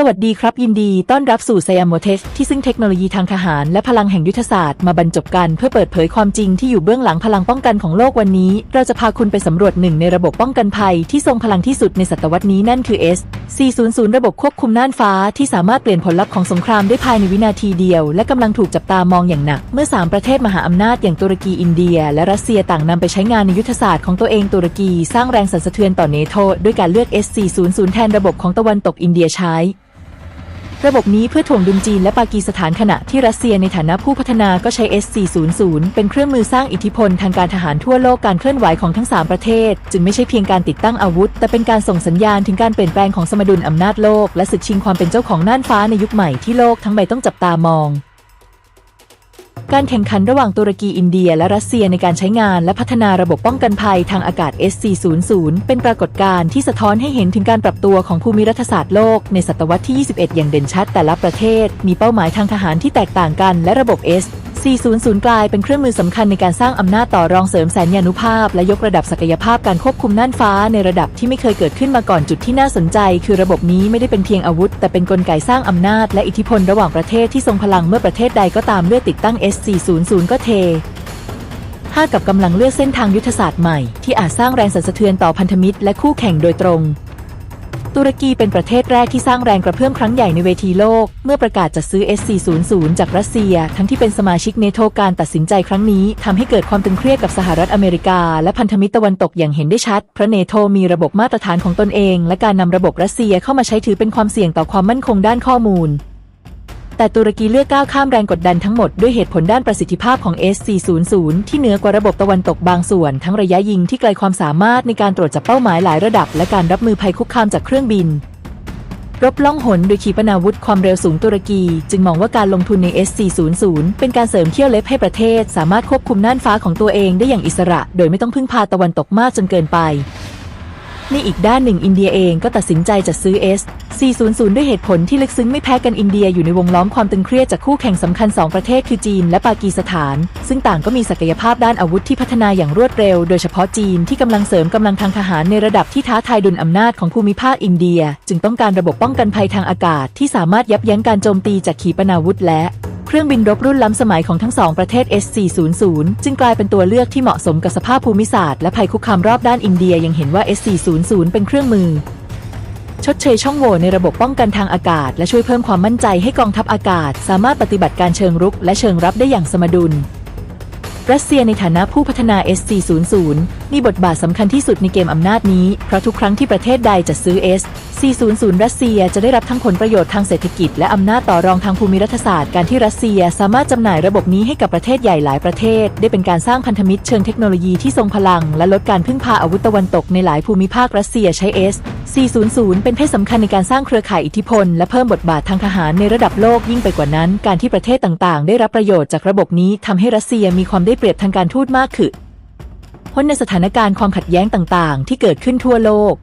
สวัสดีครับยินดีต้อนรับสู่สยามโมเทสที่ซึ่งเทคโนโลยีทางทหารและพลังแห่งยุทธศาสตร์มาบรรจบกันเพื่อเปิดเผยความจริงที่อยู่เบื้องหลังพลังป้องกันของโลกวันนี้ เราจะพาคุณไปสำรวจหนึ่งในระบบป้องกันภัยที่ทรงพลังที่สุดในศตวรรษนี้นั่นคือ S 400 ระบบควบคุมน่านฟ้าที่สามารถเปลี่ยนผลลัพธ์ของสงครามได้ภายในวินาทีเดียว และกำลังถูกจับตามองอย่างหนัก เมื่อสามประเทศมหาอำนาจอย่างตุรกีอินเดีย และรัสเซียต่างนำไปใช้งานในยุทธศาสตร์ของตัวเองตุรกีสร้างแรงสั่นสะเทือนต่อเนโธด้วยการเลือก S 400แทนระบบของตะวันตกอินเดียใช้ ระบบนี้เพื่อถ่วงดุลจีนและปากีสถานขณะที่รัสเซียในฐานะผู้พัฒนาก็ใช้ S400 เป็นเครื่องมือสร้างอิทธิพลทางการทหารทั่วโลกการเคลื่อนไหวของทั้ง 3 ประเทศ จึงไม่ใช่เพียงการติดตั้งอาวุธ แต่เป็นการส่งสัญญาณถึงการเปลี่ยนแปลงของสมดุลอำนาจโลก และสึกชิงความเป็นเจ้าของน่านฟ้าในยุคใหม่ที่โลกทั้งใบต้องจับตามอง การแข่งขันระหว่างตุรกีอินเดียและรัสเซียในการใช้งานและพัฒนาระบบป้องกันภัยทางอากาศ S400 เป็นปรากฏการณ์ที่สะท้อนให้เห็นถึงการปรับตัวของภูมิรัฐศาสตร์โลกในศตวรรษที่ 21 อย่างเด่นชัด แต่ละประเทศ มีเป้าหมายทางทหารที่แตกต่างกันและระบบ S 400 กลายเป็นเครื่องมือสำคัญในการสร้างอำนาจต่อรองเสริมแสนยานุภาพ และยกระดับศักยภาพการควบคุมน่านฟ้าในระดับที่ไม่เคยเกิดขึ้นมาก่อนจุดที่น่าสนใจ คือระบบนี้ไม่ได้เป็นเพียงอาวุธ แต่เป็นนกลไกสร้างอำนาจและอิทธิพลระหว่างประเทศที่ทรงพลังเมื่อประเทศใดก็ตามเลือกติดตั้ง S400 ก็เท5กับกำลังเลือกเส้นทางยุทธศาสตร์ใหม่ที่อาจสร้างแรงสั่นสะเทือนต่อพันธมิตรและคู่แข่งโดยตรง ตุรกีเป็นประเทศแรกที่สร้างแรงกระเพื่อมครั้งใหญ่ในเวทีโลก เมื่อประกาศจัดซื้อ S400 จากรัสเซีย ทั้งที่เป็นสมาชิกเนโธการตัดสินใจครั้งนี้ทำให้เกิดความตึงเครียดกับสหรัฐอเมริกา และพันธมิตรตะวันตกอย่างเห็นได้ชัด เพราะเนโธมีระบบมาตรฐานของตนเอง และการนำระบบรัสเซียเข้ามาใช้ถือเป็นความเสี่ยงต่อความมั่นคงด้านข้อมูล แต่ตุรกีเลือกก้าวข้ามแรงกดดันทั้งหมดด้วยเหตุผลด้านประสิทธิภาพของ S400 ที่เหนือกว่าระบบตะวันตกบางส่วน ทั้งระยะยิงที่ไกลความสามารถในการตรวจจับเป้าหมายหลายระดับ และการรับมือภัยคุกคามจากเครื่องบิน รบล่องหนโดยขีปนาวุธความเร็วสูงตุรกี จึงมองว่าการลงทุนใน S400 เป็นการเสริมเที่ยวเล็บให้ประเทศ สามารถควบคุมน่านฟ้าของตัวเองได้อย่างอิสระ โดยไม่ต้องพึ่งพาตะวันตกมากจนเกินไป ในอีกด้านหนึ่งอินเดียเองก็ตัดสินใจจัดซื้อ S 400 ด้วยเหตุผลที่ลึกซึ้งไม่แพ้กันอินเดียอยู่ในวงล้อมความตึงเครียดจากคู่แข่งสำคัญ 2 ประเทศคือจีนและปากีสถาน ซึ่งต่างก็มีศักยภาพด้านอาวุธที่พัฒนาอย่างรวดเร็ว โดยเฉพาะจีนที่กำลังเสริมกำลังทางทหารในระดับที่ท้าทายดุลอำนาจของภูมิภาคอินเดีย จึงต้องการระบบป้องกันภัยทางอากาศที่สามารถยับยั้งการโจมตีจากขีปนาวุธและ เครื่องบินรบรุ่นล้ำสมัยของทั้งสองประเทศ S400 จึงกลายเป็นตัวเลือกที่เหมาะสมกับสภาพภูมิศาสตร์และภัยคุกคามรอบด้านอินเดียยังเห็นว่า S400 เป็นเครื่องมือ ชดเชยช่องโหว่ในระบบป้องกันทางอากาศ และช่วยเพิ่มความมั่นใจให้กองทัพอากาศ สามารถปฏิบัติการเชิงรุก และเชิงรับได้อย่างสมดุลรัสเซียในฐานะผู้พัฒนา S400 มีบทบาทสำคัญที่สุดในเกมอำนาจนี้ เพราะทุกครั้งที่ประเทศใดจะซื้อ 400 รัสเซียจะได้รับทั้งผลประโยชน์ทางเศรษฐกิจ และอำนาจต่อรองทางภูมิรัฐศาสตร์การที่รัสเซียสามารถจำหน่ายระบบนี้ให้กับประเทศใหญ่หลายประเทศ ได้เป็นการสร้างพันธมิตรเชิงเทคโนโลยีที่ทรงพลัง และลดการพึ่งพาอาวุธตะวันตกในหลายภูมิภาครัสเซียใช้ S 400 เป็นเพศสำคัญในการสร้างเครือข่ายอิทธิพล และเพิ่มบทบาททางทหารในระดับโลกยิ่งไปกว่านั้น การที่ประเทศต่างๆ ได้รับประโยชน์จากระบบนี้ทำให้รัสเซียมีความได้เปรียบทางการทูตมากขึ้นพ้นในสถานการณ์ความขัดแย้งต่างๆ ที่เกิดขึ้นทั่วโลก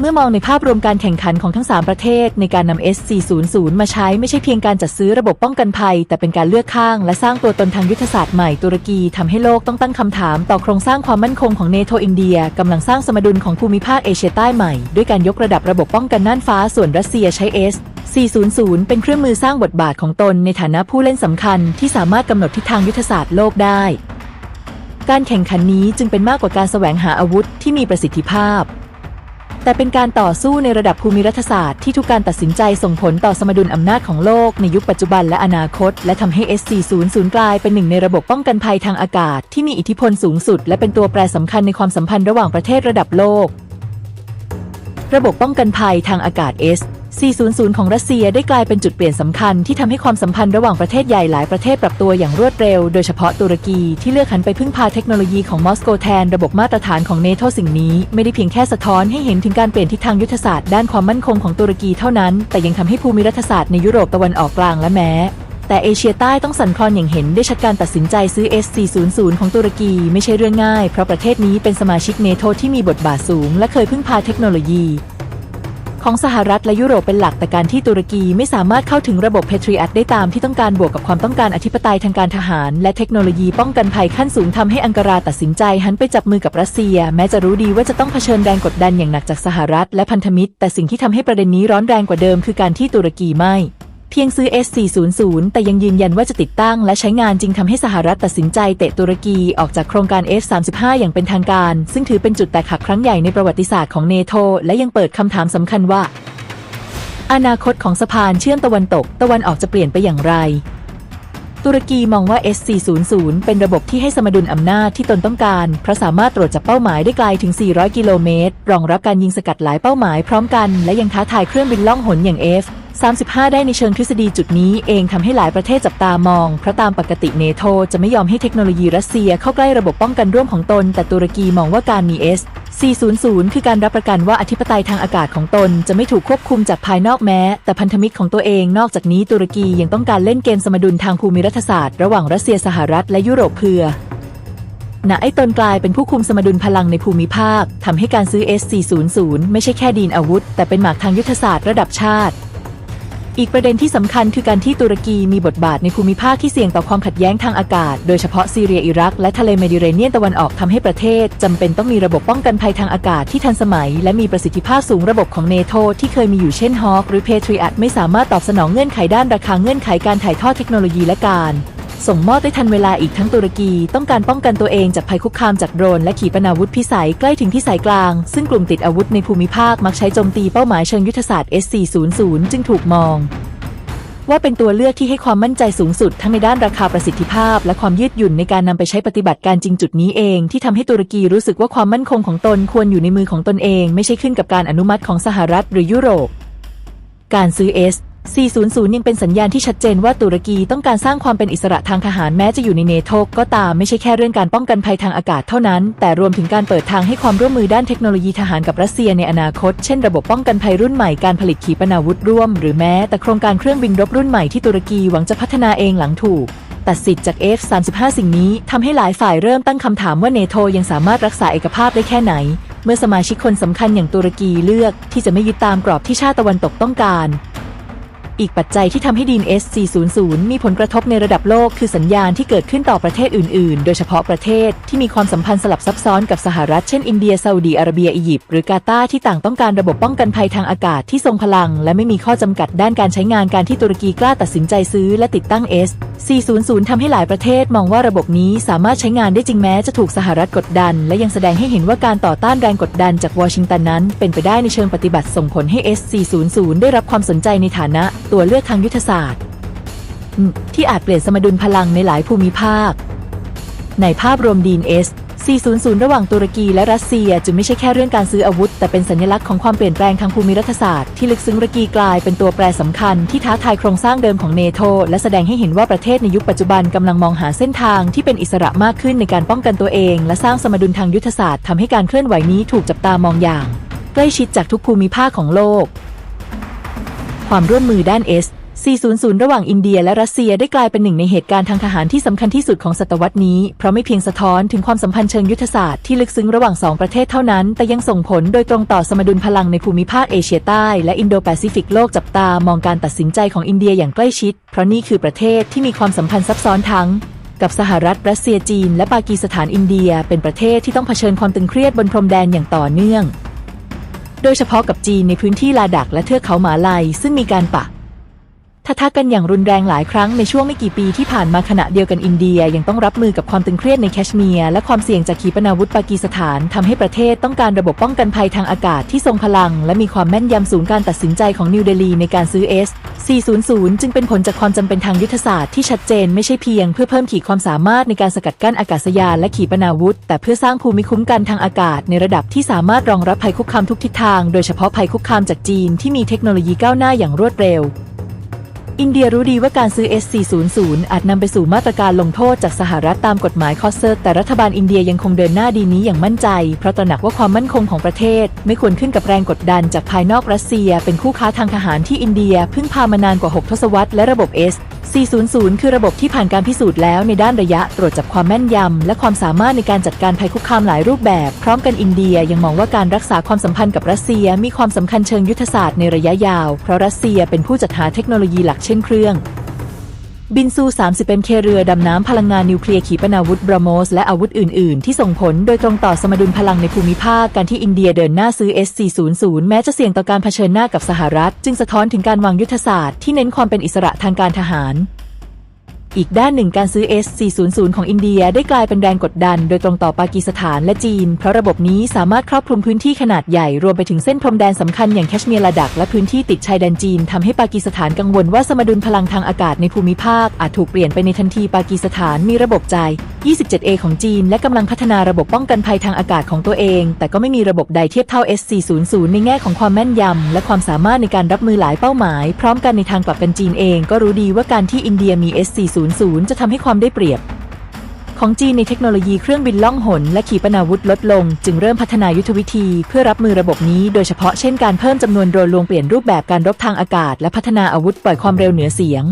เมื่อมองในภาพรวมการแข่งขันของทั้ง 3 ประเทศ ในการนำ S400 มาใช้ไม่ใช่เพียงการจัดซื้อระบบป้องกันภัย แต่เป็นการเลือกข้าง และสร้างตัวตนทางยุทธศาสตร์ใหม่ตุรกีทำให้โลกต้องตั้งคำถามต่อโครงสร้างความมั่นคงของเนโธอินเดียกำลังสร้างสมดุลของภูมิภาคเอเชียใต้ใหม่ ด้วยการยกระดับระบบป้องกันน่านฟ้าส่วนรัสเซียใช้ S 400 เป็นเครื่องมือสร้างบทบาทของตนในฐานะผู้เล่นสำคัญ ที่สามารถกำหนดทิศทางยุทธศาสตร์โลกได้ การแข่งขันนี้จึงเป็นมากกว่าการแสวงหาอาวุธที่มีประสิทธิภาพ แต่เป็นการต่อสู้ในระดับภูมิรัฐศาสตร์ที่ทุกการตัดสินใจส่งผลต่อสมดุลอำนาจของโลกในยุคปัจจุบันและอนาคต และทำให้ S400 กลายเป็นหนึ่งในระบบป้องกันภัยทางอากาศ ที่มีอิทธิพลสูงสุด และเป็นตัวแปรสำคัญในความสัมพันธ์ระหว่างประเทศระดับโลก ระบบป้องกันภัยทางอากาศ S 400 ของรัสเซียได้กลายเป็นจุดเปลี่ยนสำคัญที่ทำให้ความสัมพันธ์ระหว่างประเทศใหญ่หลายประเทศปรับตัวอย่างรวดเร็ว โดยเฉพาะตุรกีที่เลือกหันไปพึ่งพาเทคโนโลยีของมอสโกแทนระบบมาตรฐานของเนโธสิ่งนี้ไม่ได้เพียงแค่สะท้อนให้เห็นถึงการเปลี่ยนทิศทางยุทธศาสตร์ด้านความมั่นคงของตุรกีเท่านั้น แต่ยังทำให้ภูมิรัฐศาสตร์ในยุโรปตะวันออกกลางและแม้แต่เอเชียใต้ต้องสั่นคลอนอย่างเห็นได้ชัดการตัดสินใจซื้อ S400 ของตุรกีไม่ใช่เรื่องง่าย เพราะประเทศนี้เป็นสมาชิกเนโธที่มีบทบาทสูง และเคยพึ่งพาเทคโนโลยี ของสหรัฐและยุโรปเป็นหลักแต่การที่ตุรกีไม่สามารถเข้าถึงระบบ Patriot ได้ตามที่ต้องการบวกกับความต้องการอธิปไตยทางการทหาร และเทคโนโลยีป้องกันภัยขั้นสูงทำให้อังการาตัดสินใจหันไปจับมือกับรัสเซีย แม้จะรู้ดีว่าจะต้องเผชิญแรงกดดันอย่างหนักจากสหรัฐและพันธมิตร แต่สิ่งที่ทำให้ประเด็นนี้ร้อนแรงกว่าเดิมคือการที่ตุรกีไม่ พียงซื้อ S400 แต่ยังยืนยันว่าจะติดตั้งและใช้งานจริงทำให้สหรัฐตัดสินใจเตะตุรกีออกจากโครงการ F35 อย่างเป็นทางการ ซึ่งถือเป็นจุดแตกหักครั้งใหญ่ในประวัติศาสตร์ของเนโตและยังเปิดคำถามสำคัญว่า อนาคตของสะพานเชื่อมตะวันตก ตะวันออกจะเปลี่ยนไปอย่างไร ตุรกีมองว่า S400 เป็นระบบที่ให้สมดุลอำนาจที่ตนต้องการเพราะสามารถตรวจจับเป้าหมายได้ไกลถึง 400 กิโลเมตร รองรับการยิงสกัดหลายเป้าหมายพร้อมกัน และยังท้าทายเครื่องบินล่องหนอย่าง F 35 ได้ในเชิงทฤษฎีจุดนี้เองทำให้หลายประเทศจับตามอง เพราะตามปกติเนโตจะไม่ยอมให้เทคโนโลยีรัสเซียเข้าใกล้ระบบป้องกันร่วมของตน แต่ตุรกีมองว่าการมี S 400 คือการรับประกันว่าอธิปไตยทางอากาศของตน จะไม่ถูกควบคุมจากภายนอกแม้ แต่พันธมิตรของตัวเองนอกจากนี้ตุรกียังต้องการเล่นเกมสมดุลทางภูมิรัฐศาสตร์ระหว่างรัสเซียสหรัฐและยุโรปเพื่อณไอตนกลายเป็นผู้คุมสมดุลพลังในภูมิภาคทำให้การซื้อ S400 ไม่ใช่แค่ดีนอาวุธ แต่เป็นหมากทางยุทธศาสตร์ระดับชาติ อีกประเด็นที่สำคัญคือการที่ตุรกีมีบทบาทในภูมิภาคที่เสี่ยงต่อความขัดแย้งทางอากาศ โดยเฉพาะซีเรียอิรัก และทะเลเมดิเรเนียนตะวันออกทำให้ประเทศจำเป็นต้องมีระบบป้องกันภัยทางอากาศที่ทันสมัย และมีประสิทธิภาพสูงระบบของเนโตที่เคยมีอยู่เช่นฮอคหรือเพทริอัตไม่สามารถตอบสนองเงื่อนไขด้านราคาเงื่อนไขการถ่ายทอดเทคโนโลยีและการ ส่งมอบได้ทันเวลาอีกทั้งตุรกี ต้องการป้องกันตัวเองจากภัยคุกคามจากโดรนและขีปนาวุธพิสัยใกล้ถึงที่สายกลาง ซึ่งกลุ่มติดอาวุธในภูมิภาคมักใช้โจมตีเป้าหมายเชิงยุทธศาสตร์ S400 จึงถูกมอง ว่าเป็นตัวเลือกที่ให้ความมั่นใจสูงสุดทั้งในด้านราคาประสิทธิภาพ และความยืดหยุ่นในการนำไปใช้ปฏิบัติการจริงจุดนี้เอง ที่ทำให้ตุรกีรู้สึกว่าความมั่นคงของตนควรอยู่ในมือของตนเอง ไม่ใช่ขึ้นกับการอนุมัติของสหรัฐหรือยุโรป การซื้อ S 400 ยังเป็นสัญญาณที่ชัดเจนว่าตุรกีต้องการสร้างความเป็นอิสระทางทหารแม้จะอยู่ในเนโตก็ตามไม่ใช่แค่เรื่องการป้องกันภัยทางอากาศเท่านั้น แต่รวมถึงการเปิดทางให้ความร่วมมือด้านเทคโนโลยีทหารกับรัสเซียในอนาคต เช่นระบบป้องกันภัยรุ่นใหม่การผลิตขีปนาวุธร่วม หรือแม้แต่โครงการเครื่องบินรบรุ่นใหม่ที่ตุรกีหวังจะพัฒนาเองหลังถูกตัดสิทธิ์จาก F35 สิ่งนี้ทำให้หลายฝ่ายเริ่มตั้งคำถามว่าเนโตยังสามารถรักษาเอกภาพได้แค่ไหน เมื่อสมาชิกคนสำคัญอย่างตุรกีเลือก ที่จะไม่ยึดตามกรอบที่ชาติตะวันตกต้องการ อีกปัจจัยที่ทำให้ดีน S400 มีผลกระทบในระดับโลกคือสัญญาณที่เกิดขึ้นต่อประเทศอื่น ๆ โดยเฉพาะประเทศที่มีความสัมพันธ์สลับซับซ้อนกับสหรัฐเช่นอินเดียซาอุดีอาระเบียอียิปต์หรือกาตาร์ที่ต่างต้องการระบบป้องกันภัยทางอากาศที่ทรงพลัง และไม่มีข้อจำกัดด้านการใช้งานการที่ตุรกีกล้าตัดสินใจซื้อและติดตั้ง S400 ทำให้หลายประเทศมองว่าระบบนี้สามารถใช้งานได้จริงแม้จะถูกสหรัฐกดดัน และยังแสดงให้เห็นว่าการต่อต้านแรงกดดันจากวอชิงตันนั้น เป็นไปได้ในเชิงปฏิบัติส่งผลให้ S400 ได้รับความสนใจในฐานะตัวเลือกทางยุทธศาสตร์ ที่อาจเปลี่ยนสมดุลพลังในหลายภูมิภาค ในภาพรวมดีน S 400 ระหว่างตุรกีและรัสเซียจึงไม่ใช่แค่เรื่องการซื้ออาวุธ แต่เป็นสัญลักษณ์ของความเปลี่ยนแปลงทางภูมิรัฐศาสตร์ที่ลึกซึ้งระกีกลายเป็นตัวแปรสำคัญที่ท้าทายโครงสร้างเดิมของเนโตและแสดงให้เห็นว่าประเทศในยุคปัจจุบันกำลังมองหาเส้นทางที่เป็นอิสระมากขึ้นในการป้องกันตัวเอง และสร้างสมดุลทางยุทธศาสตร์ทำให้การเคลื่อนไหวนี้ถูกจับตามองอย่าง ใกล้ชิดจากทุกภูมิภาคของโลก ความร่วมมือด้าน S 400 ระหว่างอินเดียและรัสเซียได้กลายเป็นหนึ่งในเหตุการณ์ทางทหารที่สำคัญที่สุดของศตวรรษนี้ เพราะไม่เพียงสะท้อนถึงความสัมพันธ์เชิงยุทธศาสตร์ที่ลึกซึ้งระหว่างสองประเทศเท่านั้น แต่ยังส่งผลโดยตรงต่อสมดุลพลังในภูมิภาคเอเชียใต้และอินโดแปซิฟิกโลกจับตามองการตัดสินใจของอินเดียอย่างใกล้ชิด เพราะนี่คือประเทศที่มีความสัมพันธ์ซับซ้อนทั้งกับสหรัฐรัสเซียจีน และปากีสถานอินเดีย เป็นประเทศที่ต้องเผชิญความตึงเครียดบนพรมแดนอย่างต่อเนื่อง โดยเฉพาะกับจีนในพื้นที่ลาดักและเทือกเขาหมาลายซึ่งมีการปะ ทะทะกันอย่างรุนแรงหลายครั้งในช่วงไม่กี่ปีที่ผ่านมาขณะเดียวกันอินเดียยังต้องรับมือกับความตึงเครียดในแคชเมียร์และความเสี่ยงจากขีปนาวุธปากีสถานทำให้ประเทศต้องการระบบป้องกันภัยทางอากาศที่ทรงพลัง และมีความแม่นยำสูงการตัดสินใจของนิวเดลีในการซื้อ S 400 จึงเป็นผลจากความจำเป็นทางยุทธศาสตร์ที่ชัดเจนไม่ใช่เพียงเพื่อเพิ่มขีดความสามารถในการสกัดกั้นอากาศยานและขีปนาวุธ แต่เพื่อสร้างภูมิคุ้มกันทางอากาศในระดับที่สามารถรองรับภัยคุกคามทุกทิศทาง โดยเฉพาะภัยคุกคามจากจีนที่มีเทคโนโลยีก้าวหน้าอย่างรวดเร็ว อินเดียรู้ดีว่าการซื้อ S400 อาจนำไปสู่มาตรการลงโทษจากสหรัฐตามกฎหมายคอสเซอร์แต่รัฐบาลอินเดียยังคงเดินหน้าดีนี้อย่างมั่นใจ เพราะตระหนักว่าความมั่นคงของประเทศ ไม่ควรขึ้นกับแรงกดดันจากภายนอกรัสเซีย เป็นคู่ค้าทางทหารที่อินเดีย พึ่งพามานานกว่า 6 ทศวรรษและระบบ S 400 คือระบบที่ผ่านการพิสูจน์แล้วในด้านระยะตรวจจับความแม่นยำ และความสามารถในการจัดการภัยคุกคามหลายรูปแบบ พร้อมกันอินเดียยังมองว่าการรักษาความสัมพันธ์กับรัสเซียมีความสำคัญเชิงยุทธศาสตร์ในระยะยาว เพราะรัสเซียเป็นผู้จัดหาเทคโนโลยีหลักเช่นเครื่อง บินซู 30 เป็นเคเรือดำน้ำพลังงานนิวเคลียร์ขีปนาวุธบรโมส และอาวุธอื่น ๆ ที่ส่งผลโดยตรงต่อสมดุลพลังในภูมิภาคการที่อินเดียเดินหน้าซื้อ S400 แม้จะเสี่ยงต่อการเผชิญหน้ากับสหรัฐ จึงสะท้อนถึงการวางยุทธศาสตร์ที่เน้นความเป็นอิสระทางการทหาร อีกด้านหนึ่งการซื้อ S400 ของอินเดียได้กลายเป็นแรงกดดัน โดยตรงต่อปากีสถานและจีน เพราะระบบนี้สามารถครอบคลุมพื้นที่ขนาดใหญ่ รวมไปถึงเส้นพรมแดนสำคัญอย่างแคชเมียร์ลาดัก และพื้นที่ติดชายแดนจีนทำให้ปากีสถานกังวลว่าสมดุลพลังทางอากาศในภูมิภาค อาจถูกเปลี่ยนไปในทันทีปากีสถานมีระบบจ่าย 27A ของจีน และกำลังพัฒนาระบบป้องกันภัยทางอากาศของตัวเอง แต่ก็ไม่มีระบบใดเทียบเท่า S400 ในแง่ของความแม่นยำและความสามารถในการรับมือหลายเป้าหมาย พร้อมกันในทางกลับกันจีนเอง ก็รู้ดีว่าการที่อินเดียมี S400 จะทำให้ความได้เปรียบ ของจีนในเทคโนโลยีเครื่องบินล่องหน และขีปนาวุธลดลง จึงเริ่มพัฒนายุทธวิธี เพื่อรับมือระบบนี้โดยเฉพาะเช่นการเพิ่มจำนวนโดรนลวงเปลี่ยนรูปแบบการรบทางอากาศ และพัฒนาอาวุธปล่อยความเร็วเหนือเสียง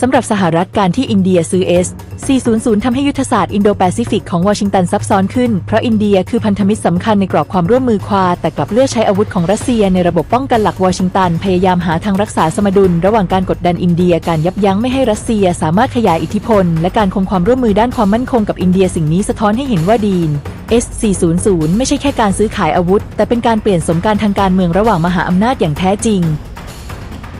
สำหรับสหรัฐการที่อินเดียซื้อ S 400ทำให้ยุทธศาสตร์อินโดแปซิฟิกของวอชิงตันซับซ้อนขึ้น เพราะอินเดียคือพันธมิตรสำคัญในกรอบความร่วมมือควา แต่กลับเลือกใช้อาวุธของรัสเซียในระบบป้องกันหลักวอชิงตัน พยายามหาทางรักษาสมดุล ระหว่างการกดดันอินเดีย การยับยั้งไม่ให้รัสเซียสามารถขยายอิทธิพล และการคงความร่วมมือด้านความมั่นคงกับอินเดียสิ่งนี้สะท้อนให้เห็นว่าดีน S400 ไม่ใช่แค่การซื้อขายอาวุธ แต่เป็นการเปลี่ยนสมการทางการเมืองระหว่างมหาอำนาจอย่างแท้จริง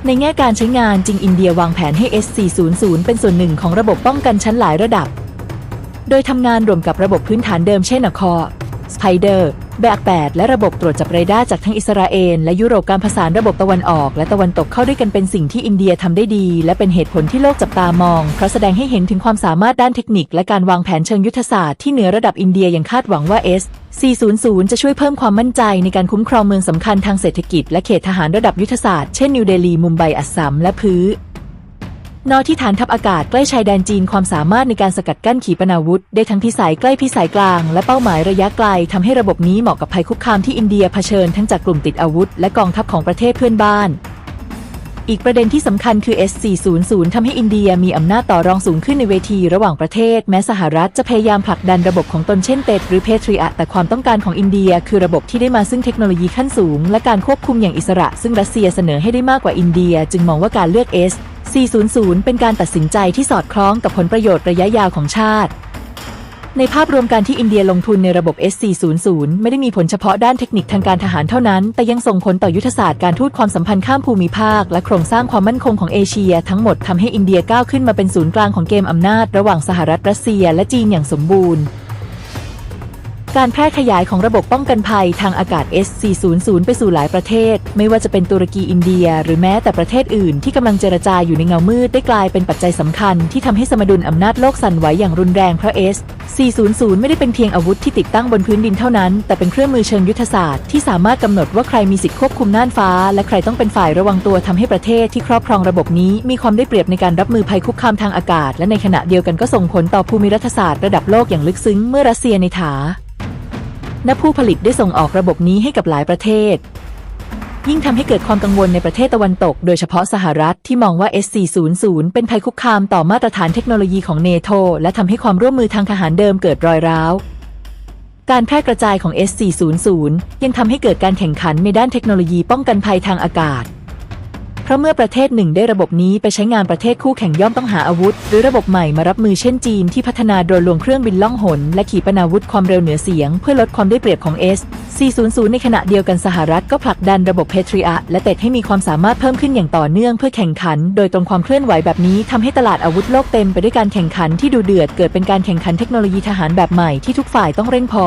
ในแง่การใช้งานจริงอินเดียวางแผนให้ S400 เป็นส่วนหนึ่งของระบบป้องกันชั้นหลายระดับ โดยทำงานรวมกับระบบพื้นฐานเดิมเช่นอคอ สไปเดอร์แบกแปดและระบบตรวจจับเรดาร์จากทั้งอิสราเอลและยุโรปการผสานระบบตะวันออก และตะวันตกเข้าด้วยกันเป็นสิ่งที่อินเดียทำได้ดี และเป็นเหตุผลที่โลกจับตามอง เพราะแสดงให้เห็นถึงความสามารถด้านเทคนิค และการวางแผนเชิงยุทธศาสตร์ที่เหนือระดับอินเดียยังคาดหวังว่า S 400 จะช่วยเพิ่มความมั่นใจในการคุ้มครองเมืองสำคัญทางเศรษฐกิจ และเขตทหารระดับยุทธศาสตร์ เช่นนิวเดลีมุมไบอัสสัมและพื้ นอที่ฐานทัพอากาศใกล้ชายแดนจีนความสามารถในการสกัดกั้นขีปนาวุธ ได้ทั้งพิสัยใกล้พิสัยกลาง และเป้าหมายระยะไกลทำให้ระบบนี้เหมาะกับภัยคุกคามที่อินเดียเผชิญทั้งจากกลุ่มติดอาวุธ และกองทัพของประเทศเพื่อนบ้าน อีกประเด็นที่สำคัญคือ S400 ทำให้อินเดียมีอำนาจต่อรองสูงขึ้นในเวทีระหว่างประเทศ แม้สหรัฐจะพยายามผลักดันระบบของตนเช่นเต็ดหรือเพทริอะแต่ความต้องการของอินเดีย คือระบบที่ได้มาซึ่งเทคโนโลยีขั้นสูง และการควบคุมอย่างอิสระ ซึ่งรัสเซียเสนอให้ได้มากกว่าอินเดีย จึงมองว่าการเลือก S 400 เป็นการตัดสินใจที่สอดคล้องกับผลประโยชน์ระยะยาวของชาติ ในภาพรวมการที่อินเดียลงทุนในระบบ S400 ไม่ได้มีผลเฉพาะด้านเทคนิคทางการทหารเท่านั้น แต่ยังส่งผลต่อยุทธศาสตร์การทูตความสัมพันธ์ข้ามภูมิภาค และโครงสร้างความมั่นคงของเอเชีย ทั้งหมดทำให้อินเดียก้าวขึ้นมาเป็นศูนย์กลางของเกมอำนาจ ระหว่างสหรัฐรัสเซีย และจีนอย่างสมบูรณ์ การแพร่ขยายของระบบป้องกันภัยทางอากาศ S400 ไปสู่หลายประเทศ ไม่ว่าจะเป็นตุรกีอินเดีย หรือแม้แต่ประเทศอื่นที่กำลังเจรจาอยู่ในเงามืดได้กลายเป็นปัจจัยสำคัญที่ทำให้สมดุลอำนาจโลกสั่นไหวอย่างรุนแรงเพราะ S400 ไม่ได้เป็นเพียงอาวุธที่ติดตั้งบนพื้นดินเท่านั้น แต่เป็นเครื่องมือเชิงยุทธศาสตร์ที่สามารถกำหนดว่าใครมีสิทธิควบคุมน่านฟ้า และใครต้องเป็นฝ่ายระวังตัวทำให้ประเทศที่ครอบครองระบบนี้ มีความได้เปรียบในการรับมือภัยคุกคามทางอากาศ และในขณะเดียวกันก็ส่งผลต่อภูมิรัฐศาสตร์ระดับโลกอย่างลึกซึ้งเมื่อรัสเซียในถา ณผู้ผลิตได้ส่งออกระบบนี้ให้กับหลายประเทศ ยิ่งทำให้เกิดความกังวลในประเทศตะวันตก โดยเฉพาะสหรัฐที่มองว่า S400 เป็นภัยคุกคามต่อมาตรฐานเทคโนโลยีของเนโธและทำให้ความร่วมมือทางทหารเดิมเกิดรอยร้าวการแพร่กระจายของ S400 ยังทำให้เกิดการแข่งขันในด้านเทคโนโลยีป้องกันภัยทางอากาศ เพราะเมื่อประเทศหนึ่งได้ระบบนี้ไปใช้งานประเทศคู่แข่งย่อมต้องหาอาวุธ หรือระบบใหม่มารับมือเช่นจีนที่พัฒนาโดรนลวงเครื่องบินล่องหน และขีปนาวุธความเร็วเหนือเสียง เพื่อลดความได้เปรียบของ S 400 ในขณะเดียวกันสหรัฐก็ผลักดันระบบเพทริอะและเตดให้มีความสามารถเพิ่มขึ้นอย่างต่อเนื่องเพื่อแข่งขัน โดยตรงความเคลื่อนไหวแบบนี้ทำให้ตลาดอาวุธโลกเต็มไปด้วยการแข่งขันที่ดูเดือดเกิดเป็นการแข่งขันเทคโนโลยีทหารแบบใหม่ที่ทุกฝ่ายต้องเร่งพอ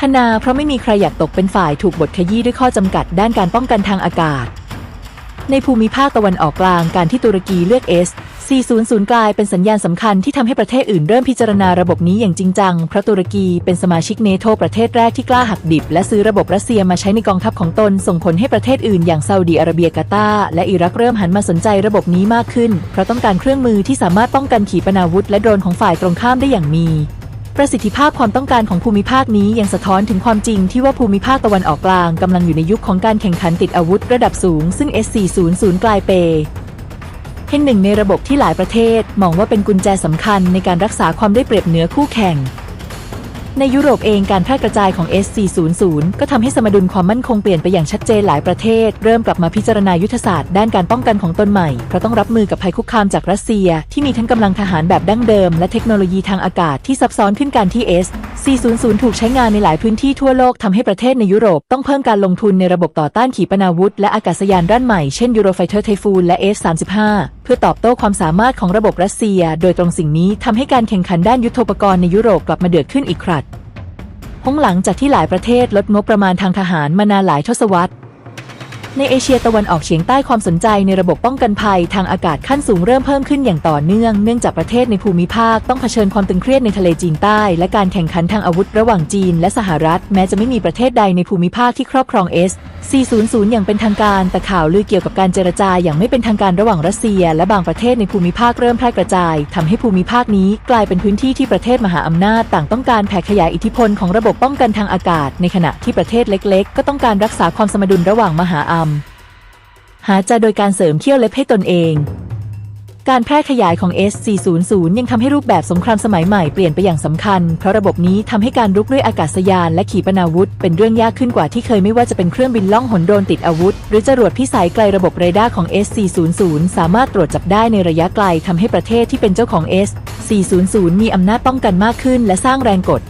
ทนาเพราะไม่มีใครอยากตกเป็นฝ่ายถูกบทขยี้ด้วยข้อจำกัดด้านการป้องกันทางอากาศ ในภูมิภาคตะวันออกกลางการที่ตุรกีเลือก S 400 กลายเป็นสัญญาณสำคัญที่ทำให้ประเทศอื่นเริ่มพิจารณาระบบนี้อย่างจริงจัง เพราะตุรกีเป็นสมาชิกเนโธประเทศแรกที่กล้าหักดิบ และซื้อระบบรัสเซียมาใช้ในกองทัพของตน ส่งผลให้ประเทศอื่นอย่างซาอุดีอาระเบียกาตาร์และอิรักเริ่มหันมาสนใจระบบนี้มากขึ้น เพราะต้องการเครื่องมือที่สามารถป้องกันขีปนาวุธและโดรนของฝ่ายตรงข้ามได้อย่างมี ประสิทธิภาพความต้องการของภูมิภาคนี้ยังสะท้อนถึงความจริงที่ว่าภูมิภาคตะวันออกกลางกำลังอยู่ในยุคของการแข่งขันติดอาวุธระดับสูง ซึ่ง S400 กลายเปเป็นหนึ่งในระบบที่หลายประเทศมองว่าเป็นกุญแจสำคัญในการรักษาความได้เปรียบเหนือคู่แข่ง ในยุโรปเองการแพร่กระจายของ S400 ก็ทำให้สมดุลความมั่นคงเปลี่ยนไปอย่างชัดเจนหลายประเทศ เริ่มกลับมาพิจารณายุทธศาสตร์ด้านการป้องกันของตนใหม่ เพราะต้องรับมือกับภัยคุกคามจากรัสเซีย ที่มีทั้งกำลังทหารแบบดั้งเดิม และเทคโนโลยีทางอากาศที่ซับซ้อนขึ้นการที่ S400 ถูกใช้งานในหลายพื้นที่ทั่วโลกทำให้ประเทศในยุโรปต้องเพิ่มการลงทุนในระบบต่อต้านขีปนาวุธ และอากาศยานด้านใหม่เช่น Eurofighter Typhoon และ F-35 เพื่อตอบโต้ความสามารถของระบบรัสเซีย โดยตรงสิ่งนี้ทำให้การแข่งขันด้านยุทโธปกรณ์ในยุโรปกลับมาเดือดขึ้นอีกครั้ง หงหลังจากที่หลายประเทศลดงบประมาณทางทหารมานานหลายทศวรรษ ในเอเชียตะวันออกเฉียงใต้ความสนใจในระบบป้องกันภัยทางอากาศขั้นสูงเริ่มเพิ่มขึ้นอย่างต่อเนื่อง เนื่องจากประเทศในภูมิภาคต้องเผชิญความตึงเครียดในทะเลจีนใต้ และการแข่งขันทางอาวุธระหว่างจีนและสหรัฐ แม้จะไม่มีประเทศใดในภูมิภาคที่ครอบครอง S 400 อย่างเป็นทางการ แต่ข่าวลือเกี่ยวกับการเจรจาอย่างไม่เป็นทางการระหว่างรัสเซีย และบางประเทศในภูมิภาคเริ่มแพร่กระจายทำให้ภูมิภาคนี้กลายเป็นพื้นที่ที่ประเทศมหาอำนาจ ต่างต้องการแผ่ขยายอิทธิพลของระบบป้องกันทางอากาศ ในขณะที่ประเทศเล็ก ๆ ก็ต้องการรักษาความสมดุลระหว่างมหาอำหาจะโดยการเสริมเที่ยวเล็บให้ตนเอง การแพร่ขยายของ S400 ยังทำให้รูปแบบสงครามสมัยใหม่เปลี่ยนไปอย่างสำคัญ เพราะระบบนี้ทำให้การรุกด้วยอากาศยานและขีปนาวุธ เป็นเรื่องยากขึ้นกว่าที่เคยไม่ว่าจะเป็นเครื่องบินล่องหนโดรนติดอาวุธ หรือจรวดพิสัยไกลระบบเรดาร์ของ S400 สามารถตรวจจับได้ในระยะไกลทำให้ประเทศที่เป็นเจ้าของ S400 มีอำนาจป้องกันมากขึ้น และสร้างแรงกด